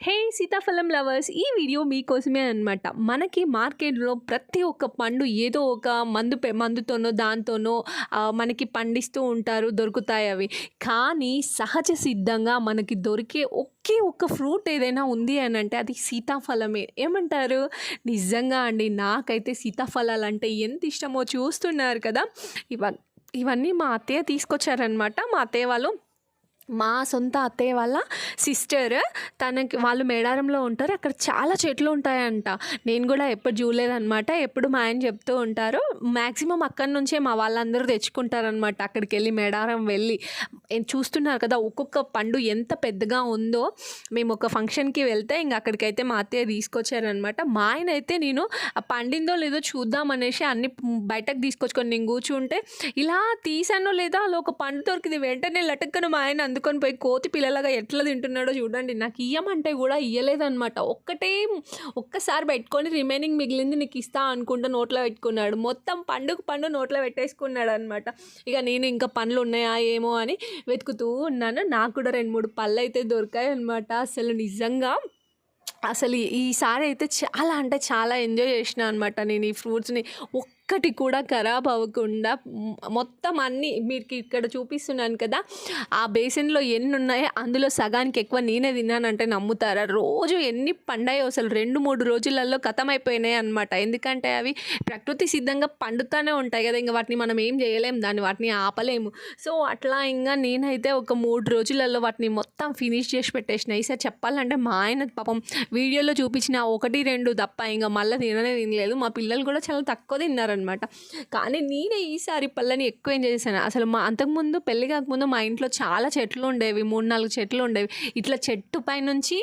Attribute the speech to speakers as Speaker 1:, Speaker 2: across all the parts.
Speaker 1: హే సీతాఫలం లవర్స్ ఈ వీడియో మీకోసమే అనమాట మనకి మార్కెట్లో ప్రతి ఒక్క పండు ఏదో ఒక మందు మందుతోనో దాంతోనో మనకి పండిస్తూ ఉంటారు దొరుకుతాయి అవి. కానీ సహజ సిద్ధంగా మనకి దొరికే ఒకే ఒక్క ఫ్రూట్ ఏదైనా ఉంది అని అంటే అది సీతాఫలమే. ఏమంటారు? నిజంగా అండి నాకైతే సీతాఫలాలు అంటే ఎంత ఇష్టమో చూస్తున్నారు కదా. ఇవ ఇవన్నీ మా అత్తయ్య తీసుకొచ్చారనమాట మా అత్తయ్య వాళ్ళు మా సొంత అత్తయ్య వాళ్ళ సిస్టర్ తనకి వాళ్ళు మేడారంలో ఉంటారు. అక్కడ చాలా చెట్లు ఉంటాయంట. నేను కూడా ఎప్పుడు చూడలేదన్నమాట. ఎప్పుడు మా ఆయన చెప్తూ ఉంటారు. మ్యాక్సిమం అక్కడి నుంచే మా వాళ్ళందరూ తెచ్చుకుంటారనమాట అక్కడికి వెళ్ళి మేడారం వెళ్ళి. చూస్తున్నారు కదా ఒక్కొక్క పండు ఎంత పెద్దగా ఉందో. మేము ఒక ఫంక్షన్కి వెళ్తే ఇంక అక్కడికైతే మా అత్తయ్య తీసుకొచ్చారనమాట మా ఆయన అయితే నేను పండిందో లేదో చూద్దాం అనేసి అన్ని బయటకు తీసుకొచ్చుకొని నేను కూర్చుంటే ఇలా తీసానో లేదో అలా ఒక పండు దొరికింది. వెంటనే లటక్కన మా ఆయన ఎత్తుకొని పోయి కోతి పిల్లలాగా ఎట్లా తింటున్నాడో చూడండి. నాకు ఇయ్యమంటే కూడా ఇయ్యలేదనమాట ఒక్కటే ఒక్కసారి పెట్టుకొని రిమైనింగ్ మిగిలింది నీకు ఇస్తా అనుకుంటూ నోట్లో పెట్టుకున్నాడు. మొత్తం పండుగ పండు నోట్లో పెట్టేసుకున్నాడు అనమాట ఇక నేను ఇంకా పనులు ఉన్నాయా ఏమో అని వెతుకుతూ ఉన్నాను. నాకు కూడా రెండు మూడు పళ్ళు అయితే దొరికాయి అనమాట అసలు నిజంగా అసలు ఈసారి అయితే చాలా అంటే చాలా ఎంజాయ్ చేసిన అనమాట నేను ఈ ఫ్రూట్స్ని ఒక్కటి కూడా ఖరాబ్ అవ్వకుండా మొత్తం అన్నీ మీకు ఇక్కడ చూపిస్తున్నాను కదా ఆ బేసిన్లో ఎన్ని ఉన్నాయో అందులో సగానికి ఎక్కువ నేనే తిన్నానంటే నమ్ముతారా? రోజు ఎన్ని పండాయో అసలు రెండు మూడు రోజులలో అయిపోయినాయి అనమాట ఎందుకంటే అవి ప్రకృతి సిద్ధంగా పండుతూనే ఉంటాయి కదా ఇంకా వాటిని మనం ఏం చేయలేము దాన్ని వాటిని ఆపలేము. సో అట్లా ఇంకా నేనైతే ఒక మూడు రోజులలో వాటిని మొత్తం ఫినిష్ చేసి పెట్టేసిన. ఈసారి చెప్పాలంటే మా ఆయన పాపం వీడియోలో చూపించిన ఒకటి రెండు తప్ప ఇంకా మళ్ళీ తిననే తినలేదు. మా పిల్లలు కూడా చాలా తక్కువ అనమాట కానీ నేనే ఈసారి పళ్ళని ఎక్కువ ఎంజాయ్ చేశాను. అసలు మా అంతకుముందు పెళ్ళి కాకముందు మా ఇంట్లో చాలా చెట్లు ఉండేవి మూడు నాలుగు చెట్లు ఉండేవి. ఇట్లా చెట్టు పైనుంచి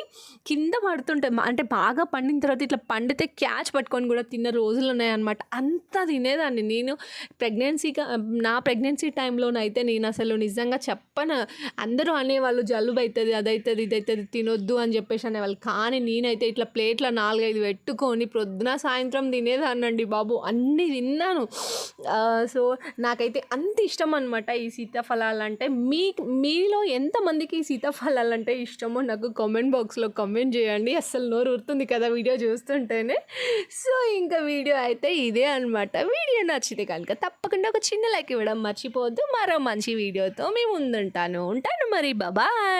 Speaker 1: కింద పడుతుంటే అంటే బాగా పండిన తర్వాత ఇట్లా పండితే క్యాచ్ పట్టుకొని కూడా తిన్న రోజులు ఉన్నాయన్నమాట. అంత తినేదాన్ని. నేను ప్రెగ్నెన్సీగా నా ప్రెగ్నెన్సీ టైంలోనైతే నేను అసలు నిజంగా చెప్పను. అందరూ అనేవాళ్ళు జలుబు అవుతుంది అదవుతుంది ఇది అవుతుంది తినొద్దు అని చెప్పేసి అనేవాళ్ళు. కానీ నేనైతే ఇట్లా ప్లేట్లో నాలుగైదు పెట్టుకొని ప్రొద్దున సాయంత్రం తినేదాన్నండి బాబు. అన్నీ తిన్నాను సో నాకైతే అంత ఇష్టం అనమాట ఈ సీతాఫలాలు అంటే మీ మీలో ఎంతమందికి ఈ సీతాఫలాలు అంటే ఇష్టమో నాకు కామెంట్ బాక్స్లో కామెంట్ చేయండి. అస్సలు నోరు ఉరుతుంది కదా వీడియో చూస్తుంటేనే. సో ఇంకా వీడియో అయితే ఇదే అనమాట వీడియో నచ్చితే కనుక తప్పకుండా ఒక చిన్న లైక్ ఇవ్వడం మర్చిపోవద్దు. మరో మంచి వీడియోతో మేము ముందుంటాను. ఉంటాను మరి. బాబాయ్